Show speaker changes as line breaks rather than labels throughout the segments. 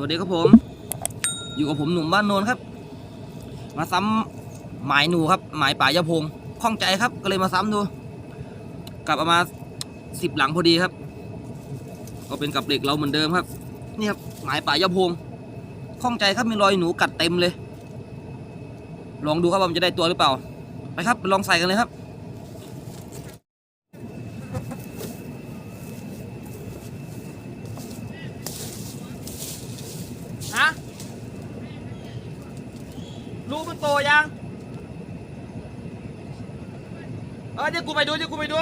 สวัสดีครับผม อยู่กับผมหนุ่มบ้านโนนครับ มาซ้ำหมายหนูครับ หมายป่ายะพงคล่องใจครับ ก็เลยมาซ้ำดูกลับเอามาสิบหลังพอดีครับ ก็เป็นกับเหล็กเราเหมือนเดิมครับ นี่ครับหมายป่ายะพงคล่องใจครับมีรอยหนูกัดเต็มเลย ลองดูครับว่ามันจะได้ตัวหรือเปล่า ไปครับลองใส่กันเลยครับ คุณโตยัง เออเดี๋ยวกูไปดูเดี๋ยวกูไปดู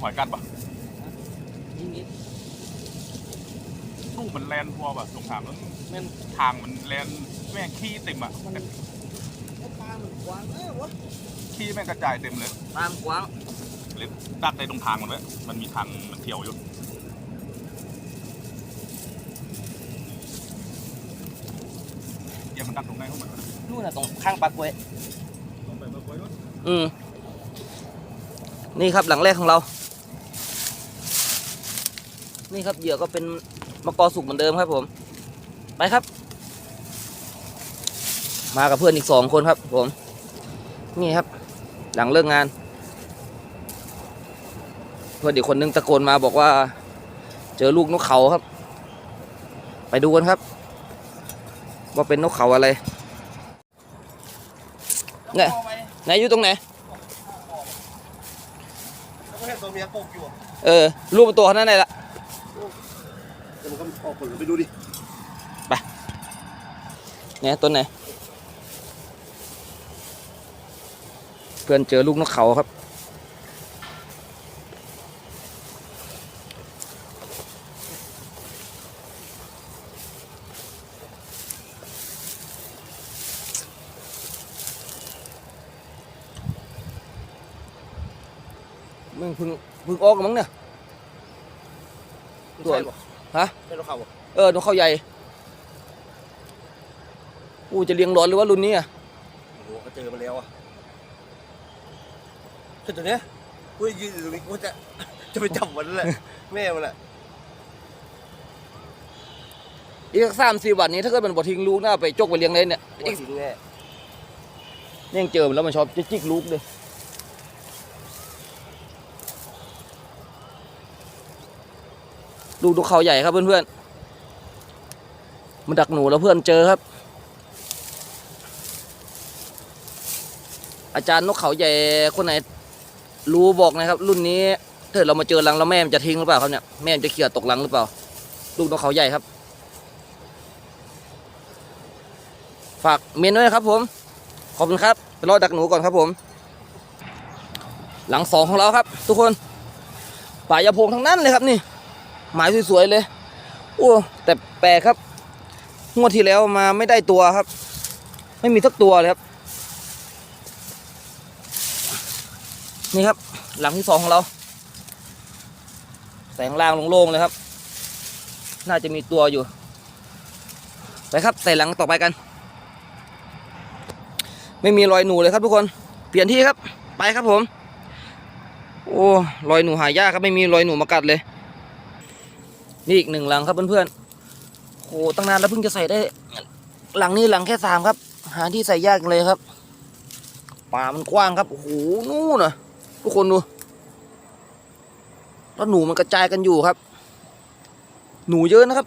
ถอยกันปะสู้มันแลนพอปะสงครามแล้วแม่นทางมันแลนแม่งขี้เต็มอะ
ปลาหมึกกวางเออวะ
ขี้แม่งกระจายเต็มเลย
ปลาหมึกกวาง
เลยดักในตรงทางมันเลยมันมีทางมันเที่ยวอยู่เดี๋ยวมันดักตรงไหนเข้ามา
นู่นน่ะตรงข้างปลากล้วย
ลงไปมาไว้วะ
อืมนี่ครับหลังแรกของเรา นี่ครับเหยื่อก็เป็นมะกอสุกเหมือนเดิมครับผม ไปครับ มากับเพื่อนอีกสองคนครับ ผม นี่ครับ หลังเลิกงาน เพื่อนอีกคนนึงตะโกนมาบอกว่า เจอลูกนกเขาครับ ไปดูกันครับ ว่าเป็นนกเขาอะไรเนี่ยไหนอยู่ตรงไหน
เออ
รูปตัวเขานั่นไหนละ
แต่มันก็ออก ผลไปดูดิ ไป
เนี่ยต้นไหน เพื่อนเจอลูกนกเขาครับ มึงเพึ่งเพึ่งออกกันมั้งเนี่ย ตัว
ใช่ปะ
ฮะ
ใช่รถเขาปะ
เออ นกเขาใหญ่อู้จะเลี้ยงร้อนหรือว่ารุ่นนี้อะ
โอ้โหก็เจอมาแล้วอะเห็นตัวเนี้ยกูยืนอยู่ตรงนี้กูจะจะไปจับมันนั่นแหละแม่มันแหละ
อีกสามสี่วันนี้ถ้าเกิดมันบ่ทิ้งลูกน่าไปจกไปเลี้ยงเลยเนี่ย
อี
อี
ก
ก
ทิ้งแน่
เนี่ยยังเจอมันแล้วมันชอบจะจิกลูกเลยลูกนกเขาใหญ่ครับเพื่อนๆ มันดักหนูแล้วเพื่อนเจอครับ อาจารย์นกเขาใหญ่คนไหน รู้บอกนะครับ รุ่นนี้ถ้าเกิดเรามาเจอรังแล้วแม่มันจะทิ้งหรือเปล่าครับเนี่ยแม่มันจะเขี่ยตกรังหรือเปล่า ลูกนกเขาใหญ่ครับ ฝากเมนด้วยครับ ผม ขอบคุณครับไปรอดักหนูก่อนครับผม หลังสองของเราครับ ทุกคนป่ายาพงทั้งนั้นเลยครับนี่ หมายสวยๆเลยโอ้แต่แปลกครับ งวดที่แล้วมาไม่ได้ตัวครับ ไม่มีสักตัวเลยครับ นี่ครับ หลังที่สองของเรา แสงล่างโล่งๆเลยครับ น่าจะมีตัวอยู่ ไปครับใส่หลังต่อไปกัน ไม่มีรอยหนูเลยครับทุกคน เปลี่ยนที่ครับ ไปครับผม โอ้รอยหนูหายากครับไม่มีรอยหนูมากัดเลย นี่อีกหนึ่งหลังครับเพื่อนๆ โอ้ตั้งนานแล้วเพิ่งจะใส่ได้ หลังนี้หลังแค่สามครับ หาที่ใส่ยากเลยครับ ป่ามันกว้างครับโอ้โหนู่นนะทุกคนดูแล้วหนูมันกระจายกันอยู่ครับ หนูเยอะนะครับ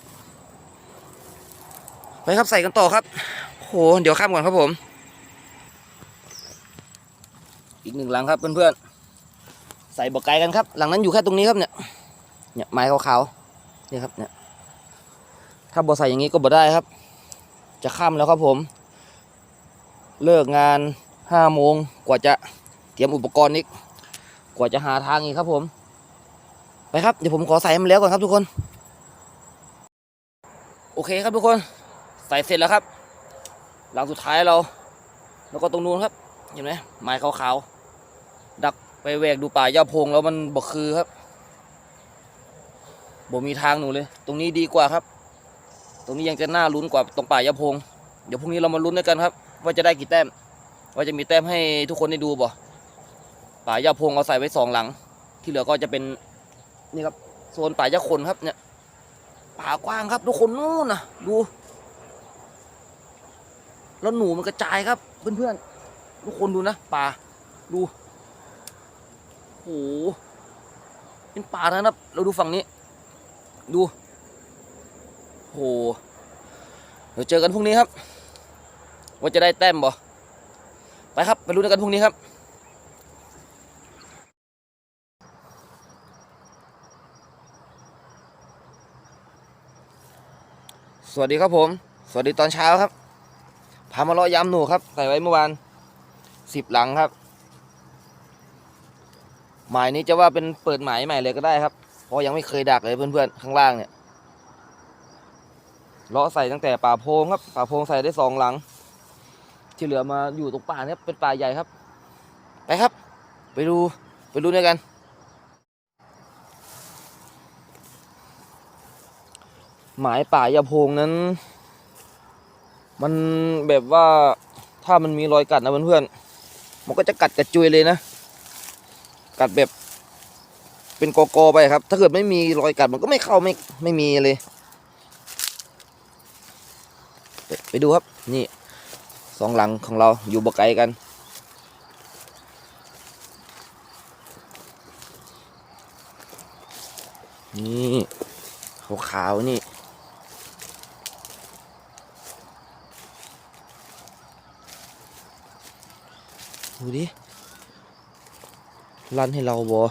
ไปครับใส่กันต่อครับโอ้โหเดี๋ยวข้ามก่อนครับผม อีกหนึ่งหลังครับเพื่อนๆใส่บอกไกลกันครับ หลังนั้นอยู่แค่ตรงนี้ครับเนี่ยเนี่ยไม้ขาวๆนี่ครับเนี่ย ถ้าบอใส่อย่างนี้ก็บ่ได้ครับ จะค่ำแล้วครับผม เลิกงานห้าโมงกว่าจะเตรียมอุปกรณ์อีก กว่าจะหาทางอีกครับผม ไปครับ เดี๋ยวผมขอใส่มันแล้วก่อนครับทุกคน โอเคครับทุกคน ใส่เสร็จแล้วครับ หลังสุดท้ายเรา แล้วก็ตรงนู้นครับ เห็นไหมไม้ขาวๆ ดักไปแหวกดูป่าย่าพงแล้วมันบกคือครับบ่มีทางหนูเลย ตรงนี้ดีกว่าครับ ตรงนี้ยังจะน่าลุ้นกว่าตรงป่ายาพง เดี๋ยวพรุ่งนี้เรามาลุ้นด้วยกันครับ ว่าจะได้กี่แต้ม ว่าจะมีแต้มให้ทุกคนได้ดูบ่ป่ายาพงเอาใส่ไว้สองหลัง ที่เหลือก็จะเป็นนี่ครับโซนป่ายาคนครับเนี่ยป่ากว้างครับ ทุกคนนู่นนะดูแล้วหนูมันกระจายครับเพื่อนๆทุกคนดูนะป่าดูโอ้โหเป็นป่านะครับ เราดูฝั่งนี้ ดู โหเดี๋ยวเจอกันพรุ่งนี้ครับ ว่าจะได้แต้มบ่ไปครับ ไปรู้นกันพรุ่งนี้ครับสวัสดีครับผม สวัสดีตอนเช้าครับ พามาเลาะยำหนูครับ ใส่ไว้เมื่อวานสิบหลังครับ หมายนี้จะว่าเป็นเปิดหมายใหม่เลยก็ได้ครับ เพราะยังไม่เคยดักเลยเพื่อนๆ ข้างล่างเนี่ย เลาะใส่ตั้งแต่ป่าโพงครับ ป่าโพงใส่ได้สองหลัง ที่เหลือมาอยู่ตรงป่าเนี่ยเป็นป่าใหญ่ครับ ไปครับ ไปดูไปดูด้วยกัน หมายป่ายาโพงนั้น มันแบบว่าถ้ามันมีรอยกัดนะเพื่อนๆมันก็จะกัดกระจุยเลยนะ กัดแบบเป็นกอกๆไปครับ ถ้าเกิดไม่มีรอยกัดมันก็ไม่เข้าไม่ไม่มีเลย ไปดูครับนี่สองหลังของเราอยู่บกไกลกัน นี่ขาวๆนี่ ดูดิลั่นให้เราบอ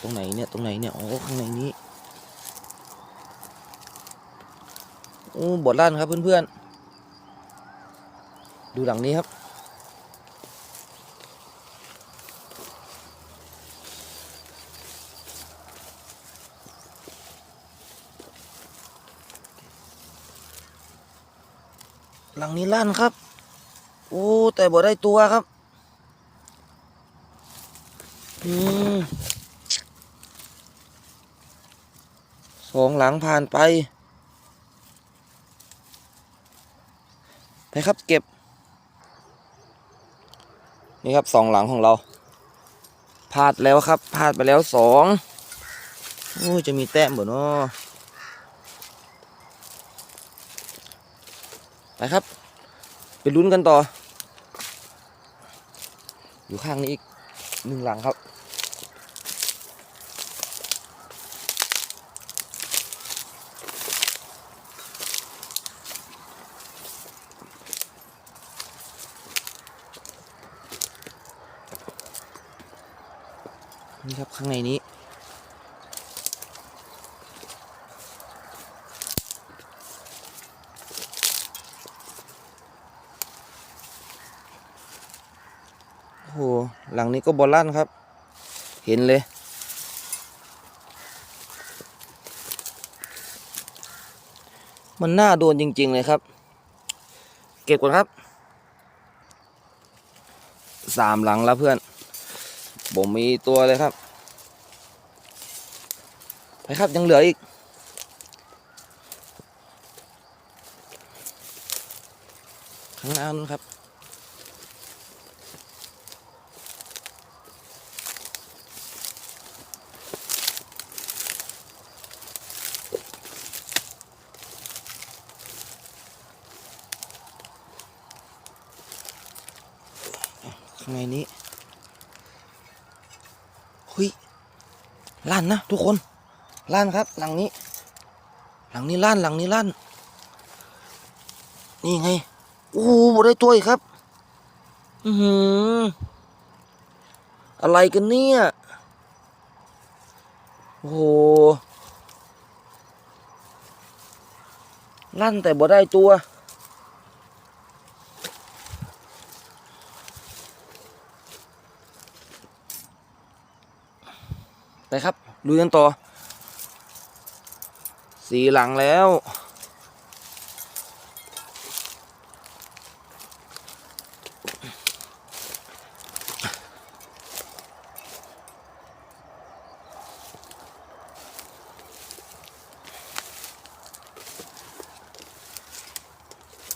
ตรงไหนเนี่ย ตรงไหนเนี่ย อ๋อ ข้างในนี้ อ้บทลั่นครับเพื่อนๆ ดูหลังนี้ครับหลังนี้ลั่นครับ โอ้ แต่บ่ได้ตัวครับ อืมสองหลังผ่านไป ไปครับเก็บ นี่ครับสองหลังของเราพลาดแล้วครับพลาดไปแล้วสองโอ้จะมีแต้มบ่เนาะไปครับ ไปลุ้นกันต่อ อยู่ข้างนี้อีกหนึ่งหลังครับ นี่ครับข้างในนี้โอ้โหหลังนี้ก็บอลลั่นครับ เห็นเลยมันน่าโดนจริง ๆ เลยครับ เก็บก่อนครับ สามหลังแล้วเพื่อน ผมมีตัวเลยครับ ไปครับยังเหลืออีก ข้างหน้านู้นครับ ข้างในนี้หุย ลั่นนะทุกคนลั่นครับหลังนี้ หลังนี้ลั่นหลังนี้ลั่น นี่ไงโอ้โหบ่ได้ตัวอีกครับ อือหืออะไรกันเนี่ยโอ้โหลั่นแต่บ่ได้ตัว ไปครับ ลุยกันต่อ สีหลังแล้ว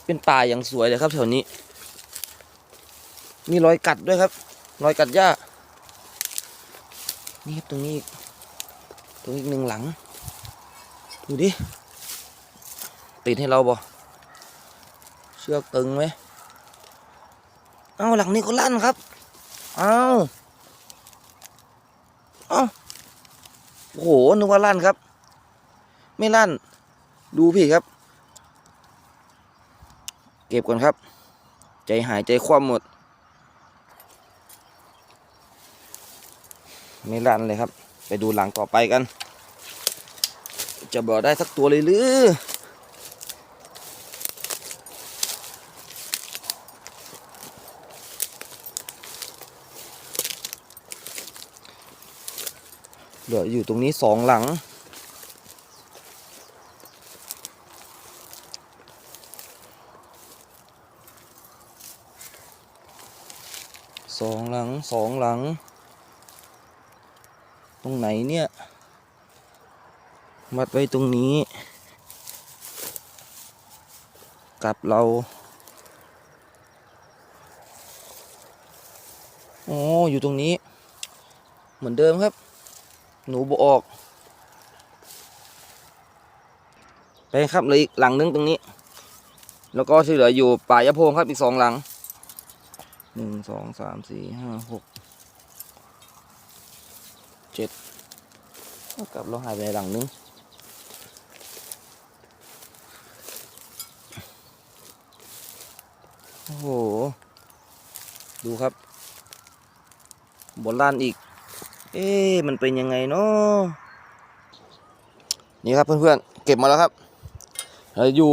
เป็นป่าอย่างสวยเลยครับแถวนี้ มีรอยกัดด้วยครับ รอยกัดหญ้านี่ครับตรงนี้อีก ตรงอีกหนึ่งหลัง ดูดิ ติดให้เราบ่เชือกตึงไหมเอาหลังนี้ก็ลั่นครับ เอาเอาโอ้โห นึกว่าลั่นครับ ไม่ลั่น ดูพี่ครับ เก็บก่อนครับ ใจหายใจคว่ำหมด ไม่ลั่นเลยครับ ไปดูหลังต่อไปกัน จะบอกได้สักตัวเลยหรือเหลืออยู่ตรงนี้สองหลัง สองหลังสองหลัง รงไหนเนี่ย มัดไว้ตรงนี้ กับเราโอ้อยู่ตรงนี้ เหมือนเดิมครับ หนูบออก ไปครับเลยอีกหลังนึงตรงนี้ แล้วก็ที่เหลืออยู่ป่ายะโพงครับอีกสองหลังหนึ่งสองสามสี่ห้าหก เจ็ดกับเราหายไปหลังนึงโอ้โห ดูครับ บนล้านอีก เอ๊ะมันเป็นยังไงเนาะนี่ครับเพื่อนๆ เก็บมาแล้วครับอยู่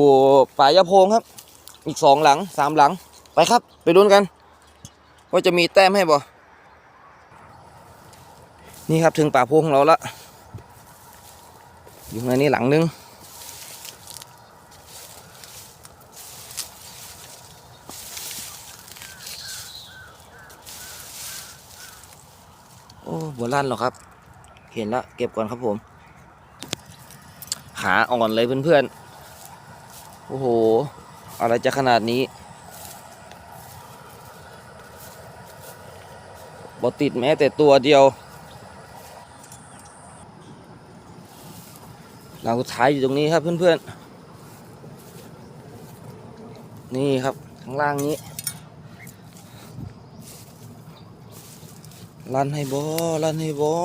ป่ายะโพงครับ อีกสองหลังสามหลังไปครับ ไปลุ้นกัน ว่าจะมีแต้มให้บ่ นี่ครับถึงป่าพงของเราละอยู่ในนี้หลังนึง โอ้บัวลั่นหรอกครับ เห็นแล้วเก็บก่อนครับผม ขาอ่อนเลยเพื่อนๆ โอ้โห อะไรจะขนาดนี้บอติดแม้แต่ตัวเดียว หลังสุดท้ายอยู่ตรงนี้ครับเพื่อนๆ นี่ครับข้างล่างนี้ ลันให้บอลันให้บอ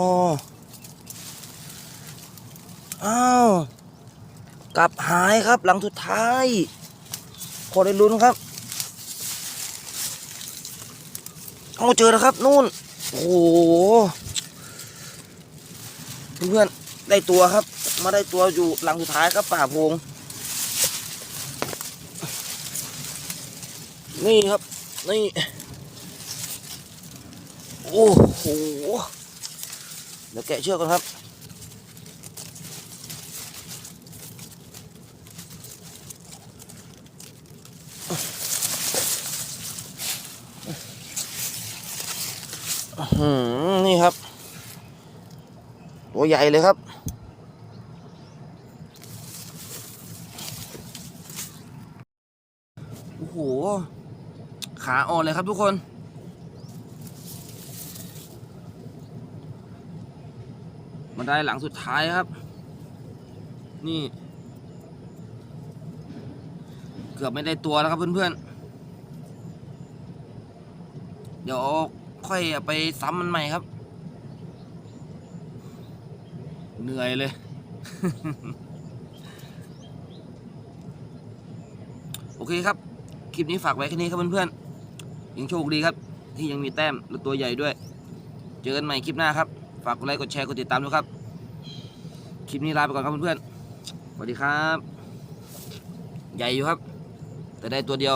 อ้าวกลับหายครับหลังสุดท้ายพอได้ลุ้นครับ เอาเจอแล้วครับนู่น โอ้โหเพื่อนๆ ได้ตัวครับ มาได้ตัวอยู่หลังสุดท้ายครับป่าพง นี่ครับ นี่ โอ้โห เดี๋ยวแกะเชือกก่อนครับอืมนี่ครับ ตัวใหญ่เลยครับ โอ้โห ขาอ่อนเลยครับทุกคนมาได้หลังสุดท้ายครับ นี่ เกือบไม่ได้ตัวแล้วครับเพื่อนๆ เดี๋ยวค่อยไปซ้ำมันใหม่ครับ เหนื่อยเลย โอเคครับ คลิปนี้ฝากไว้แค่นี้ครับเพื่อนๆยังโชคดีครับ ที่ยังมีแต้มและตัวใหญ่ด้วย เจอกันใหม่คลิปหน้าครับ ฝากกดไลค์กดแชร์กดติดตามด้วยครับ คลิปนี้ลาไปก่อนครับเพื่อนๆสวัสดีครับ ใหญ่อยู่ครับ แต่ได้ตัวเดียว